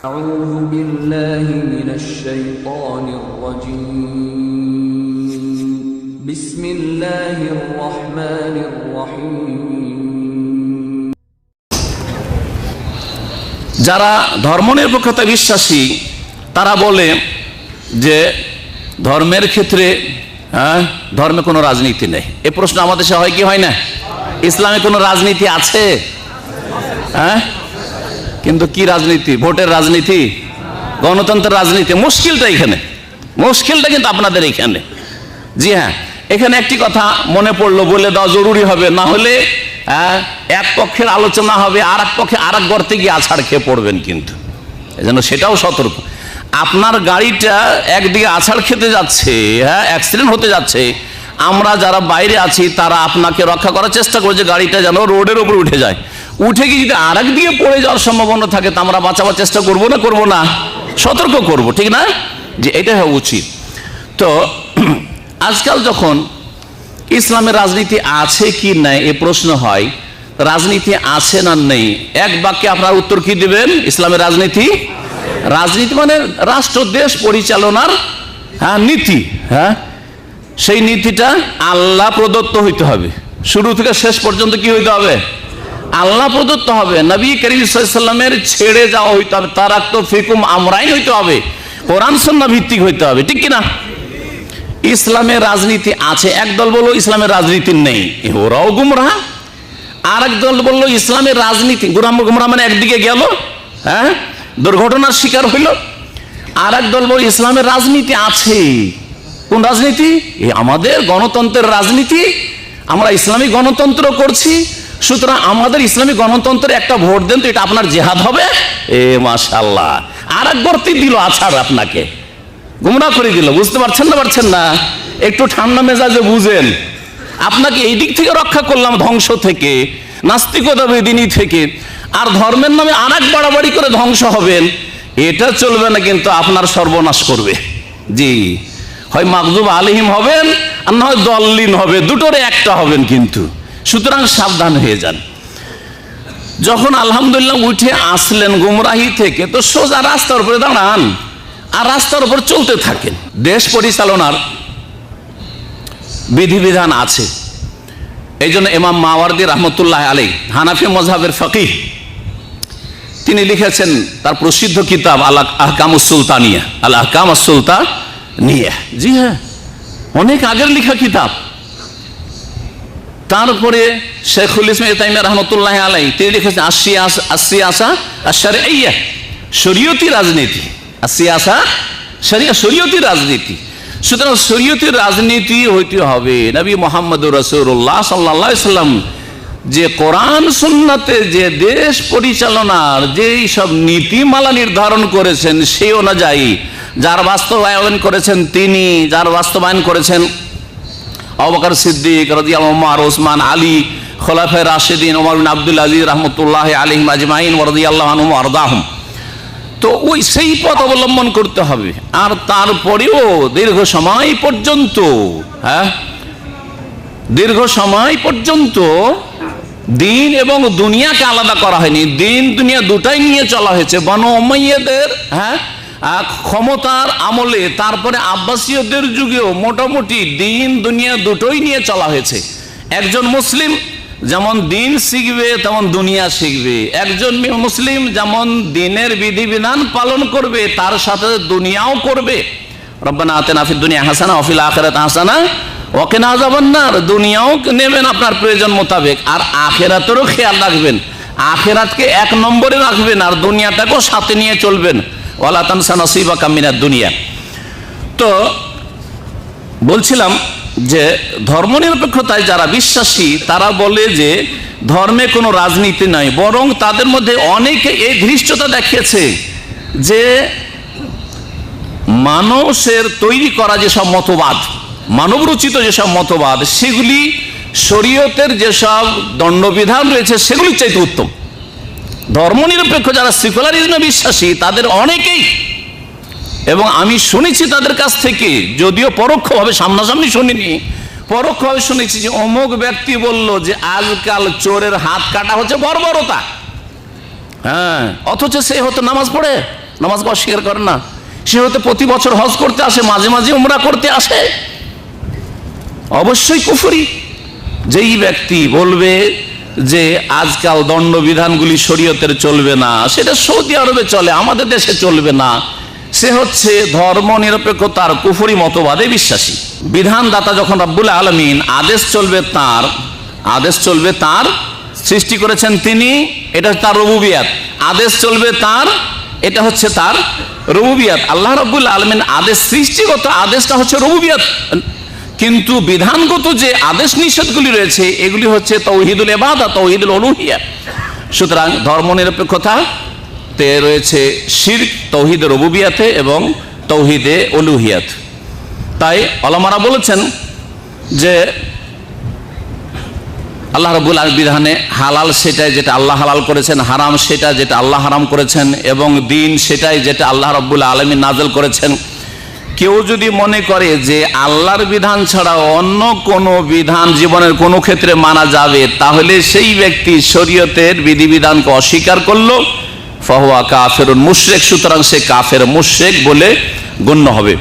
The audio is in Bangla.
أعوذ بالله من الشيطان الرجيم بسم الله الرحمن الرحيم যারা ধর্মনিরপেক্ষতা বিশ্বাসী তারা বলে যে ধর্মের ক্ষেত্রে হ্যাঁ ধর্মে কোনো রাজনীতি নেই এ প্রশ্ন আমাদের দেশে হয় কি হয় না ইসলামে কোনো রাজনীতি আছে হ্যাঁ কিন্তু কি রাজনীতি? ভোটের রাজনীতি? গণতন্ত্রের রাজনীতি? মুশকিলটা এখানে। মুশকিলটা কিন্তু আপনাদের এখানে। জি হ্যাঁ এখানে একটি কথা মনে পড়ল, বলে দেওয়া জরুরি হবে। না হলে এক পক্ষের আলোচনা হবে আর এক পক্ষে আর এক গর্তে গিয়ে আছাড় খেয়ে পড়বেন কিন্তু। এজন্য সেটাও সতর্ক। আপনার গাড়িটা একদিকে আছাড় খেতে যাচ্ছে হ্যাঁ অ্যাক্সিডেন্ট হতে যাচ্ছে। আমরা যারা বাইরে আছি, তারা আপনাকে রক্ষা করার চেষ্টা করছে গাড়িটা যেন রোডের উপর উঠে যায়। উঠে গিয়ে যদি আর দিকে পড়ে যাওয়ার সম্ভাবনা থাকে তা আমরা বাঁচাবার চেষ্টা করব না করব না? সতর্ক করব, ঠিক না? যে এটা হওয়া উচিত। তো, আজকাল যখন ইসলামের রাজনীতি আছে কি নাই এ প্রশ্ন হয়, রাজনীতি আছে না নেই, এক বাক্যে আপনার উত্তর কি দিবেন? ইসলামের রাজনীতি? রাজনীতি মানে রাষ্ট্র দেশ পরিচালনার হ্যাঁ নীতি হ্যাঁ? সেই নীতিটা আল্লাহ প্রদত্ত হইতে হবে। শুরু থেকে শেষ পর্যন্ত কি হইতে হবে? আল্লাহ প্রদত্ত হবে। নবী করিম সাল্লামের ছেড়ে যাওয়া হইতে হবে তার তো ফিকুম আমরাই হইতে হবে। কোরআন সন্না ভিত্তিক হইতে হবে, ঠিক কিনা? ইসলামের রাজনীতি আছে, একদল বলল ইসলামের রাজনীতি নেই ওরাও গুমরা। আর দল বলল ইসলামের রাজনীতি গুরাম গুমরা মানে একদিকে গেল হ্যাঁ? দুর্ঘটনার শিকার হইল। আর দল বলল ইসলামের রাজনীতি আছে। কোন রাজনীতি? আমাদের গণতন্ত্রের রাজনীতি। আমরা ইসলামী গণতন্ত্র করছি সুতরাং আমাদের ইসলামী গণতন্ত্রের একটা ভোট দেন তো এটা আপনার জেহাদ হবে? এ মাশাল্লাহ আর এক গর্তি দিল আছাড় আপনাকে। গুমরা করে দিল, বুঝতে পারছেন না পারছেন না? একটু ঠান্ডা মেজাজে বুঝেন। আপনাকে এই দিক থেকে রক্ষা করলাম ধ্বংস থেকে নাস্তিকতা বেদিনী থেকে। আর ধর্মের নামে আর এক বাড়াবাড়ি করে ধ্বংস হবেন, এটা চলবে না, কিন্তু আপনার সর্বনাশ করবে। জি। হয় মাকজুব আলিহিম হবেন আর না হয় দল্লিন হবে, দুটোরে একটা হবেন কিন্তু। সুতরাং সাবধান হয়ে যান। যখন আলহামদুলিল্লাহ উঠে আসলেন গুমরাহি থেকে, তো সোজা রাস্তার উপরে দাঁড়ান আর রাস্তার উপর চলতে থাকেন। দেশ পরিচালনার বিধিবিধান আছে। এই জন্য এমাম মাওয়ার্দি রহমতুল্লাহ আলী হানাফি মজাহের ফকিহ, তিনি লিখেছেন তার প্রসিদ্ধ কিতাব আল আহকাম সুলতানিয়া, আল আহকাম সুলতানিয়া। জি হ্যাঁ অনেক আগের লিখা কিতাব। তারপরে শেখুল ইসলাম তাইমিয়া রহমতুল্লাহ আলাই তিনি লিখেছেন আসি আসি আশার ইয়া শরীয়তি রাজনীতি। আসি আসা শরিয়া শরীয়তি রাজনীতি। সুতরাং শরীয়তি রাজনীতি হইতে হবে। নবী মোহাম্মদ রসুল্লাহ সাল্লাহ সাল্লাম যে কোরআন, সুন্নাতে যে দেশ পরিচালনার যেই সব নীতিমালা নির্ধারণ করেছেন, সেই অনুযায়ী যার বাস্তবায়ন করেছেন তিনি, যার বাস্তবায়ন করেছেন আবকার সিদ্দিক রাজিয়াল ওমর ওসমান আলী, খোলাফে রাশেদিন, ওমর বিন আব্দুল আজিজ রহমতুল্লাহ আলিম আজমাইন আনহম আরদাহম। তো ওই সেই পথ অবলম্বন করতে হবে। আর তারপরেও দীর্ঘ সময় পর্যন্ত হ্যাঁ? দীর্ঘ সময় পর্যন্ত দিন এবং দুনিয়াকে আলাদা করা হয়নি। দিন, দুনিয়া দুটাই নিয়ে চলা হয়েছে। বন হ্যাঁ? ক্ষমতার আমলে তারপরে আব্বাসীয়দের যুগেও মোটামুটি দিন দুনিয়া দুটোই নিয়ে চলা হয়েছে। একজন মুসলিম যেমন দিন শিখবে, তেমন দুনিয়া শিখবে। একজন মুসলিম যেমন দিনের বিধিবিধান পালন করবে, তার সাথে দুনিয়াও করবে। রব্বানা আতেনা ফিদ দুনিয়া হাসানা অফিল আখেরাত হাসানা ওকে না যাবেন না দুনিয়াও নেবেন আপনার প্রয়োজন মোতাবেক, আর আখেরাতেরও খেয়াল রাখবেন। আখেরাতকে এক নম্বরে রাখবেন, আর দুনিয়াটাকেও সাথে নিয়ে চলবেন। ওয়ালা তানসা নসিবা কামিনার দুনিয়া। তো বলছিলাম যে ধর্মনিরপেক্ষতায় যারা বিশ্বাসী, তারা বলে যে ধর্মে কোনো রাজনীতি নাই, বরং তাদের মধ্যে অনেকে এই ধৃষ্টতা দেখিয়েছে যে মানুষের তৈরি করা যেসব মতবাদ, মানবরচিত যেসব মতবাদ, সেগুলি শরীয়তের যেসব দণ্ডবিধান রয়েছে, সেগুলির চাইতে উত্তম। ধর্মনিরপেক্ষ যারা সেকুলারিজমে বিশ্বাসী, তাদের অনেকেই, এবং আমি শুনেছি তাদের কাছ থেকে, যদিও পরোক্ষভাবে সামনাসামনি শুনিনি, পরোক্ষভাবে শুনেছি যে অমুক ব্যক্তি বলল যে আজকাল চোরের হাত কাটা হচ্ছে বর্বরতা। হ্যাঁ অথচ সে হতো নামাজ পড়ে নামাজকে অস্বীকার করে না। সে হয়তো প্রতি বছর হজ করতে আসে, মাঝে মাঝে উমরা করতে আসে। অবশ্যই কুফুরি। যেই ব্যক্তি বলবে যে আজকাল দণ্ডবিধানগুলি শরীয়তের চলবে না, সেটা সৌদি আরবে চলে, আমাদের দেশে চলবে না। সে হচ্ছে ধর্ম নিরপেক্ষতার কুফরি মতবাদে বিশ্বাসী। বিধানদাতা যখন রব্বুল আলমিন আদেশ চলবে তার, আদেশ চলবে তার, সৃষ্টি করেছেন তিনি, এটা তার রবুবিয়াত। আদেশ চলবে তার, এটা হচ্ছে তার রবুবিয়াত। আল্লাহ রব্বুল আলমিন আদেশ, সৃষ্টিগত আদেশটা হচ্ছে রবুবিয়াত। কিন্তু বিধানগত যে আদেশ নিষেধগুলি রয়েছে, এগুলি হচ্ছে তৌহিদুল এবাদা তৌহিদুল অলুহিয়া সুতরাং ধর্মনিরপেক্ষতা তে রয়েছে শির তৌহিদ রবুবিয়াতে এবং তৌহিদে অলুহিয়াত তাই অলমারা বলেছেন যে আল্লাহ রবুল বিধানে হালাল সেটাই যেটা আল্লাহ হালাল করেছেন, হারাম সেটা যেটা আল্লাহ হারাম করেছেন এবং দিন সেটাই যেটা আল্লাহ রব্বুল আলমী নাজল করেছেন। কেউ যদি মনে করে যে আল্লাহর বিধান ছাড়া অন্য কোনো বিধান জীবনের কোনো ক্ষেত্রে মানা যাবে, তাহলে সেই ব্যক্তি শরীয়তের বিধিবিধানকে অস্বীকার করল। ফহওয়া কাফের মুশ্রেক, সুতরাং সে কাফের মুশ্রেক বলে গণ্য হবে।